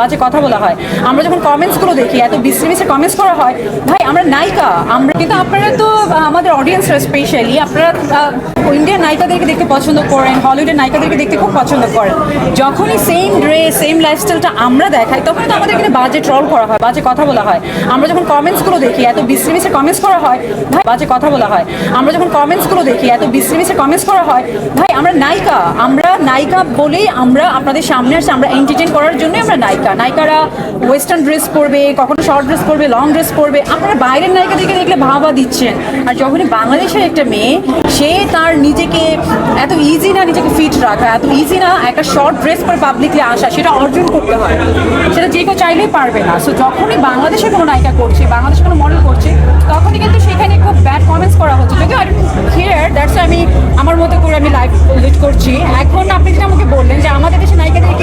বাজে কথা বলা হয়। আমরা যখন কমেন্টসগুলো দেখি, এত বিশ্রী বিশ্রী কমেন্টস করা হয়, ভাই, আমরা নায়িকা, আমরা কিন্তু আপনারা তো আমাদের অডিয়েন্সরা স্পেশালি আপনারা ইন্ডিয়ান নায়িকাদেরকে দেখতে পছন্দ করেন হলিউডের নায়িকাদেরকে দেখতে খুব পছন্দ করেন। যখনই সেম ড্রেস সেম লাইফস্টাইলটা আমরা দেখাই তখন তো আমাদের কিন্তু বাজে ট্রল করা হয়, বাজে কথা বলা হয়। আমরা যখন কমেন্টসগুলো দেখি, এত বিশ্রী বিশ্রী কমেন্টস করা হয়, ভাই, বাজে কথা বলা হয়। আমরা যখন কমেন্টসগুলো দেখি, এত বিশ্রী বিশ্রী কমেন্টস করা হয়, ভাই, আমরা নায়িকা আমরা নায়িকা বলেই আমরা আপনাদের সামনে আসছে আমরা এন্টারটেন করার জন্য আমরা নায়িকা। নায়িকারা ওয়েস্টার্ন ড্রেস পরবে, কখনো শর্ট ড্রেস পরবে লং ড্রেস পরবে। আপনারা বাইরের নায়িকাদেরকে দেখলে ভাবা দিচ্ছেন। আর যখনই বাংলাদেশের একটা মেয়ে, সে তার নিজেকে এত ইজি না নিজেকে ফিট রাখা, এত ইজি না একটা শর্ট ড্রেস পরে পাবলিকলি আসা, সেটা অর্জন করতে হয়। সেটা যে কেউ চাইলেই পারবে না। সো যখনই বাংলাদেশে কোনো নায়িকা করছে বাংলাদেশের কোনো মডেল করছে, তখনই কিন্তু সেখানে খুব ব্যাড কমেন্টস করা হচ্ছে। যদিও আই হিয়ার দ্যাটস আমি, আমার মতো করে আমি লাইভ লিড করছি। এখন আপনি যেটা আমাকে বললেন যে আমাদের দেশের নায়িকাদেরকে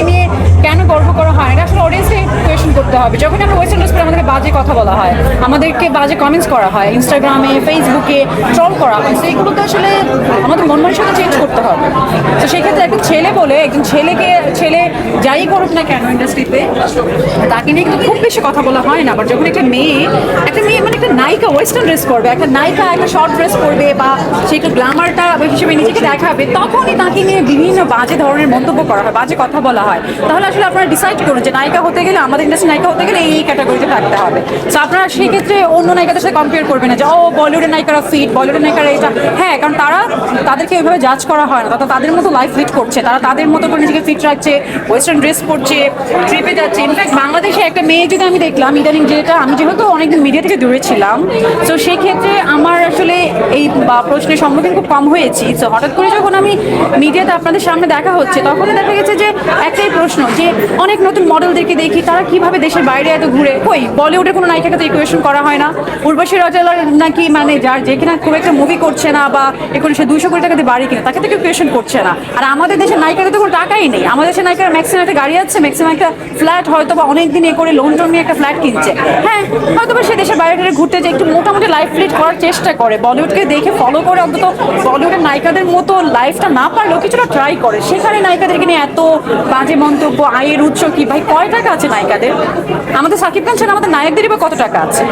কথা বলা হয়। আমাদেরকে বাজে কমেন্টস করা হয়। ইনস্টাগ্রামে ফেসবুকে ট্রল করা হয়। সেইগুলো তো আসলে আমাদের মন মানসিকতা চেঞ্জ করতে হবে। তো সেক্ষেত্রে একজন ছেলে বলে, একজন ছেলেকে, ছেলে যাই করুক না কেন ইন্ডাস্ট্রিতে তাকে নিয়ে কিন্তু খুব বেশি কথা বলা হয় না। বাট যখন একটা মেয়ে একটা মেয়ে মানে একটা নায়িকা ওয়েস্টার্ন ড্রেস করবে, একটা নায়িকা একটা শর্ট ড্রেস করবে বা সে একটু গ্ল্যামারটা হিসেবে নিজেকে দেখাবে, তখনই তাকে নিয়ে বিভিন্ন বাজে ধরনের মন্তব্য করা হয়, বাজে কথা বলা হয়। তাহলে আসলে আপনারা ডিসাইড করুন যে নায়িকা হতে গেলে, আমাদের ইন্ডাস্ট্রি নায়িকা হতে গেলে এই ক্যাটাগরিতে থাকতে হবে। তো আপনারা সেই ক্ষেত্রে অন্য নায়িকাদের সাথে কম্পেয়ার করবেন না যে, ও বলিউডের নায়িকারা ফিট বলিউডের নায়িকারা এটা হ্যাঁ কারণ তারা তাদেরকে ওইভাবে জাজ করা হয় না। তারা তাদের মতো লাইফ লিড করছে। তারা তাদের মতো করে নিজেকে ফিট রাখছে ওয়েস্টার্ন ড্রেস পরছে ট্রিপে যাচ্ছে। ইনফ্যাক্ট বাংলাদেশে একটা মেয়ে যদি আমি দেখলাম, ইদানিং যেটা, আমি যেহেতু অনেকদিন মিডিয়া থেকে দূরে ছিলাম তো সেই ক্ষেত্রে আমার আসলে বা প্রশ্নের সম্মুখীন খুব কম হয়েছি। তো হঠাৎ করে যখন আমি মিডিয়াতে আপনাদের সামনে দেখা হচ্ছে, তখন দেখা গেছে যে একটাই প্রশ্ন যে, অনেক নতুন মডেলদেরকে দেখি, তারা কীভাবে দেশের বাইরে এত ঘুরে? কই, বলিউডের কোনো নায়িকাকে তো ইকুয়েশন করা হয় না। উর্বশী রাজালার নাকি মানে যার যে কিনা খুব একটা মুভি করছে না বা এখন সে দুইশো কোটি টাকা দিয়ে বাড়ি কিনে, তাকে তো কেউ কোয়েশন করছে না। আর আমাদের দেশের নায়িকাদের তো কোনো টাকাই নেই। আমাদের দেশের নায়িকারা ম্যাক্সিমাম একটা গাড়ি আছে ম্যাক্সিমাম একটা ফ্ল্যাট হয়তো বা অনেক দিন এ করে লোন টোন নিয়ে একটা ফ্ল্যাট কিনছে। হ্যাঁ হয়তো বা সে দেশের বাইরে ঘুরতে যে একটু মোটামুটি লাইফ লিড করার চেষ্টা করে। বলিউডকে দেখে ফলো করে অন্তত বলিউডের নায়িকাদের মতো লাইফটা না পারলেও কিছুটা ট্রাই করে। সেখানে নায়িকাদেরকে নিয়ে এত বাজে মন্তব্য, আয়ের উৎস কি? ভাই, কয় টাকা আছে নায়িকাদের? আমাদের সাকিব খান ছাড়া আমাদের নায়কদেরই বা কত টাকা আছে?